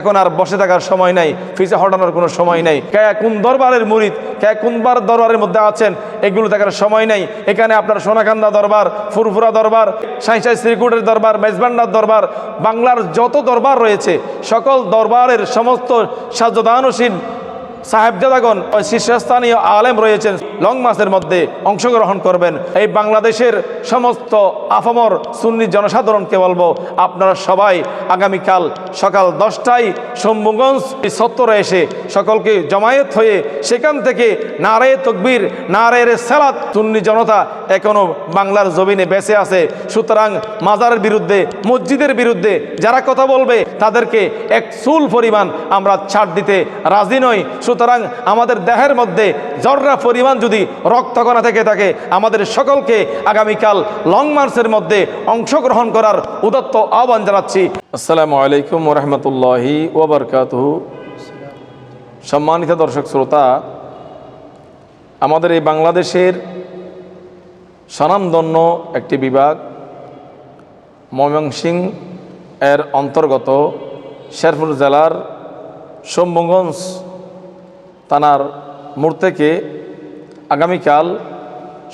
এখন আর বসে থাকার সময় নাই ফিসে হটানোর কোনো সময় নাই। কে কোন দরবারের মুরিদ, কে কোনবার দরবারের মধ্যে আছেন, এগুলো থাকার সময় নাই। এখানে আপনার সোনাকান্দা দরবার, ফুরফুরা দরবার সাইসাই শ্রীকুটের দরবার, মেজবান্ডার দরবার, বাংলার যত দরবার রয়েছে, সকল দরবারের সমস্ত সাজ্যদানসীন সাহেবজাদাগণ শীর্ষস্থানীয় আলেম রয়েছেন। লং মাসের মধ্যে অংশগ্রহণ করবেন। এই বাংলাদেশের সমস্ত আফমর সুন্নি জনসাধারণকে বলব, আপনারা সবাই আগামীকাল সকাল দশটায় শম্ভুগঞ্জ সত্তরে এসে সকলকে জমায়েত হয়ে সেখান থেকে নারে তকবীর নারের সেলাত সুন্নি জনতা এখনও বাংলার জমিনে বেঁচে আছে। সুতরাং মাজারের বিরুদ্ধে, মসজিদের বিরুদ্ধে যারা কথা বলবে, তাদেরকে এক চুল পরিমাণ আমরা ছাড় দিতে রাজি নই। সুতরাং আমাদের দেহের মধ্যে জর্রা পরিমাণ যদি রক্তকণা থেকে থাকে, আমাদের সকলকে আগামীকাল লং মার্চের মধ্যে অংশগ্রহণ করার উদত্ত আহ্বান জানাচ্ছি। আসসালামু আলাইকুম রহমতুল্লাহি ওবরকাতহু। সম্মানিত দর্শক শ্রোতা, আমাদের এই বাংলাদেশের স্বনামধন্য একটি বিভাগ, ময়মনসিং এর অন্তর্গত শেরপুর জেলার শম্ভুগঞ্জ থানার মোড় আগামীকাল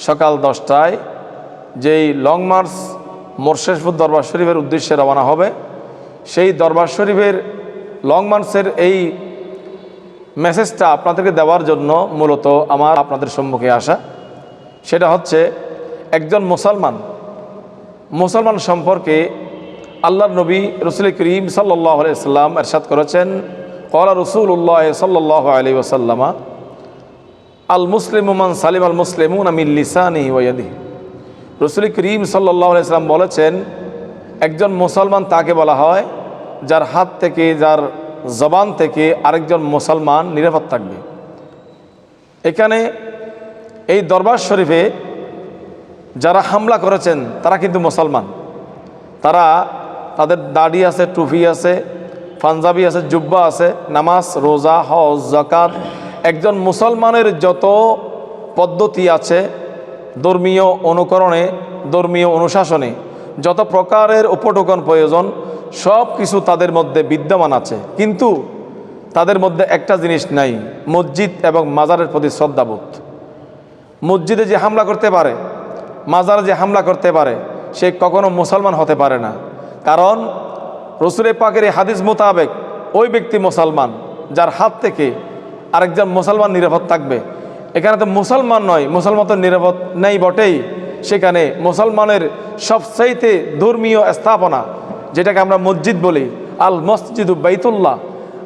সকাল দশটায় যেই লং মার্চ মোরশেষপুর দরবার শরীফের উদ্দেশ্যে রওনা হবে, সেই দরবার শরীফের লং মার্চের এই মেসেজটা আপনাদেরকে দেওয়ার জন্য মূলত আমার আপনাদের সম্মুখে আসা। সেটা হচ্ছে, একজন মুসলমান মুসলমান সম্পর্কে আল্লাহ নবী রসুল করিম সাল্লাহ সাল্লাম এরশাদ করেছেন কলা রসুল্লাহ সাল্লাহ আলি ওসাল্লামা আল মুসলিমান সালিম আল মুসলিমুন আমিল্লিসানি ওয়াদি রসুল করিম সাল্লাহ সাল্লাম বলেছেন, একজন মুসলমান তাকে বলা হয় যার হাত থেকে, যার জবান থেকে আরেকজন মুসলমান নিরাপদ থাকবে। এখানে এই দরবার শরীফে যারা হামলা করেছেন, তারা কিন্তু মুসলমান। তারা তাদের দাড়ি আছে, টুপি আছে পাঞ্জাবি আছে, জুব্বা আছে, নামাজ, রোজা, হজ জাকাত একজন মুসলমানের যত পদ্ধতি আছে ধর্মীয় অনুকরণে, ধর্মীয় অনুশাসনে, যত প্রকারের উপটোকন প্রয়োজন, সব কিছু তাদের মধ্যে বিদ্যমান আছে। কিন্তু তাদের মধ্যে একটা জিনিস নাই, মসজিদ এবং মাজারের প্রতি শ্রদ্ধাবোধ। মসজিদে যে হামলা করতে পারে, মাজারে যে হামলা করতে পারে, সে কখনো মুসলমান হতে পারে না। কারণ রসুলের পাকের এই হাদিস মোতাবেক ওই ব্যক্তি মুসলমান, যার হাত থেকে আরেকজন মুসলমান নিরাপদ থাকবে। এখানে তো মুসলমান নয়, মুসলমান তো নিরাপদ নেই বটেই। সেখানে মুসলমানের সবচাইতে ধর্মীয় স্থাপনা, যেটাকে আমরা মসজিদ বলি আল মসজিদ বাইতুল্লাহ।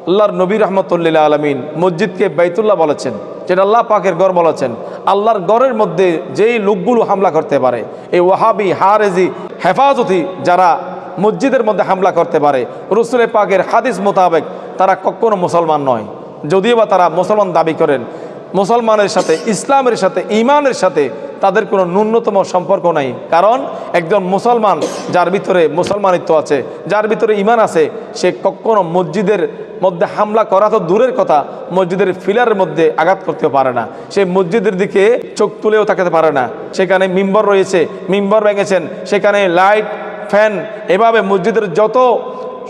আল্লাহর নবী রহমতুল্লিল্লা আলমিন মসজিদকে বাইতুল্লাহ বলেছেন, যেটা আল্লাহ পাকের গড় বলেছেন। আল্লাহর গড়ের মধ্যে যেই লোকগুলো হামলা করতে পারে, এই ওয়াহাবি, হারেজি, হেফাজতি যারা মসজিদের মধ্যে হামলা করতে পারে। রসুলের পাকের হাদিস মোতাবেক তারা কখনো মুসলমান নয়। যদিও বা তারা মুসলমান দাবি করেন, মুসলমানের সাথে, ইসলামের সাথে ইমানের সাথে তাদের কোনো ন্যূনতম সম্পর্ক নাই। কারণ একজন মুসলমান যার ভিতরে মুসলমানিত্ব আছে, যার ভিতরে ইমান আছে, সে কখনো মসজিদের মধ্যে হামলা করা তো দূরের কথা, মসজিদের ফিলারের মধ্যে আঘাত করতে পারে না। সে মসজিদের দিকে চোখ তুলেও তাকাতে পারে না। সেখানে মিম্বর রয়েছে, মিম্বর ভেঙেছেন, সেখানে লাইট ফ্যান এভাবে মসজিদের যত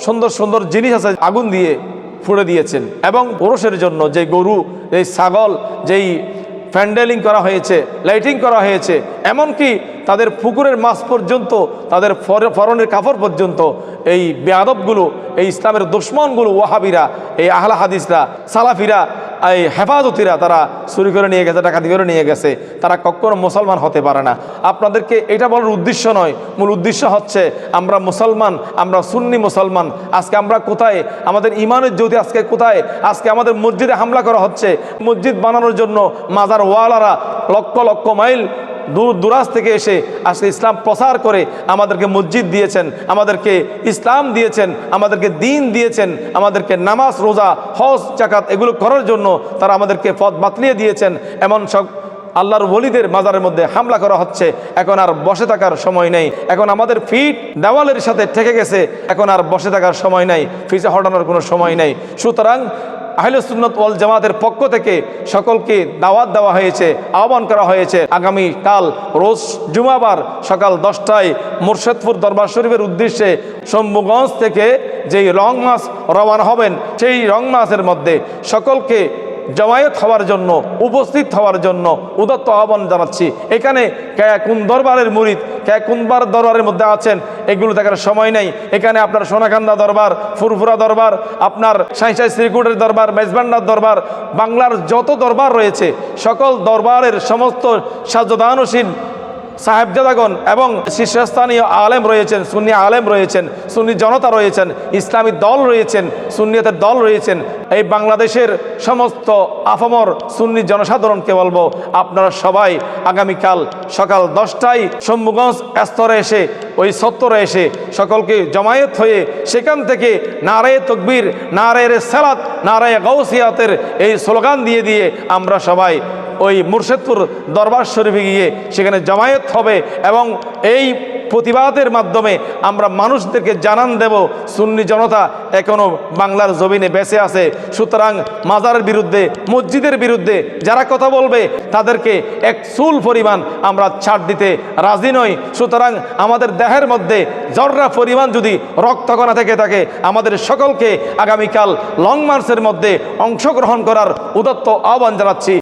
সুন্দর সুন্দর জিনিস আছে, আগুন দিয়ে ফুড়ে দিয়েছেন। এবং পুরুষের জন্য যে গরু এই ছাগল, যেই প্যান্ডেলিং করা হয়েছে, লাইটিং করা হয়েছে, এমনকি তাদের পুকুরের মাছ পর্যন্ত, তাদের ফর- ফরনের কাপড় পর্যন্ত, এই বেয়াদবগুলো এই ইসলামের দুশ্মনগুলো ওয়াহাবিরা, এই আহলা হাদিসরা, সালাফিরা এই হেফাজতিরা তারা চুরি করে নিয়ে গেছে, ডাকাতি করে নিয়ে গেছে, তারা কখনো মুসলমান হতে পারে না। আপনাদেরকে এটা বলার উদ্দেশ্য নয়। মূল উদ্দেশ্য হচ্ছে আমরা মুসলমান, আমরা সুন্নি মুসলমান। আজকে আমরা কোথায়? আমাদের ইমানের জ্যোতি আজকে কোথায়? আজকে আমাদের মসজিদে হামলা করা হচ্ছে। মসজিদ বানানোর জন্য মাজার ওয়ালারা লক্ষ লক্ষ মাইল দূর দুরাজ থেকে এসে আজকে ইসলাম প্রচার করে আমাদেরকে মসজিদ দিয়েছেন, আমাদেরকে ইসলাম দিয়েছেন, আমাদেরকে দিন দিয়েছেন, আমাদেরকে নামাজ, রোজা, হজ জাকাত এগুলো করার জন্য তারা আমাদেরকে পথ বাতলিয়ে দিয়েছেন। এমন সব আল্লাহর বলিদের মাজারের মধ্যে হামলা করা হচ্ছে, এখন আর বসে থাকার সময় নেই। এখন আমাদের ফিট দেওয়ালের সাথে ঠেকে গেছে, এখন আর বসে থাকার সময় নাই ফিসে হটানোর কোনো সময় নেই। সুতরাং আহলে সুন্নত ওয়াল জামাতের পক্ষ থেকে সকলকে দাওয়াত দেওয়া হয়েছে, আহ্বান করা হয়েছে। আগামী কাল রোজ জুমাবার সকাল দশটায় মুর্শেদপুর দরবার শরীফের উদ্দেশ্যে শম্ভুগঞ্জ থেকে যেই রং মাস রওনা হবেন, সেই রং মাসের মধ্যে সকলকে জমায়েত হওয়ার জন্য, উপস্থিত হওয়ার জন্য উদত্ত আহ্বান জানাচ্ছি। এখানে কোন দরবারের মুরিদ কে কোনবার দরবারের মধ্যে আছেন, এগুলো দেখার সময় নেই। এখানে আপনার সোনাকান্দা দরবার, ফুরফুরা দরবার, আপনার সাইসাই শ্রীকুটের দরবার মেজবান্ডার দরবার, বাংলার যত দরবার রয়েছে, সকল দরবারের সমস্ত সাজদানসীন সাহেবজাদাগণ এবং শীর্ষস্থানীয় আলেম রয়েছেন, সুন্নি আলেম রয়েছেন, সুন্নি জনতা রয়েছেন, ইসলামী দল রয়েছেন, সুন্নিয়তের দল রয়েছেন। এই বাংলাদেশের সমস্ত আফমর সুন্নি জনসাধারণকে বলব, আপনারা সবাই আগামীকাল সকাল দশটায় শম্ভুগঞ্জ স্তরে এসে, ওই সত্তরে এসে সকলকে জমায়েত হয়ে সেখান থেকে নারায়ে তকবীর নারায়ের সালাত নারায়ে গৌসিয়াতের এই স্লোগান দিয়ে দিয়ে আমরা সবাই ওই মুর্শেদপুর দরবার শরীফে গিয়ে সেখানে জমায়েত হবে এবং এই প্রতিবাদের মাধ্যমে আমরা মানুষদেরকে জানান দেব, সুন্নি জনতা এখনও বাংলার জমিনে বেঁচে আছে। সুতরাং মাজারের বিরুদ্ধে, মসজিদের বিরুদ্ধে যারা কথা বলবে, তাদেরকে এক চুল পরিমাণ আমরা ছাড় দিতে রাজি নই। সুতরাং আমাদের দেহের মধ্যে জর্রা পরিমাণ যদি রক্তকণা থেকে থাকে, আমাদের সকলকে আগামীকাল লং মার্চের মধ্যে অংশগ্রহণ করার উদত্ত আহ্বান জানাচ্ছি।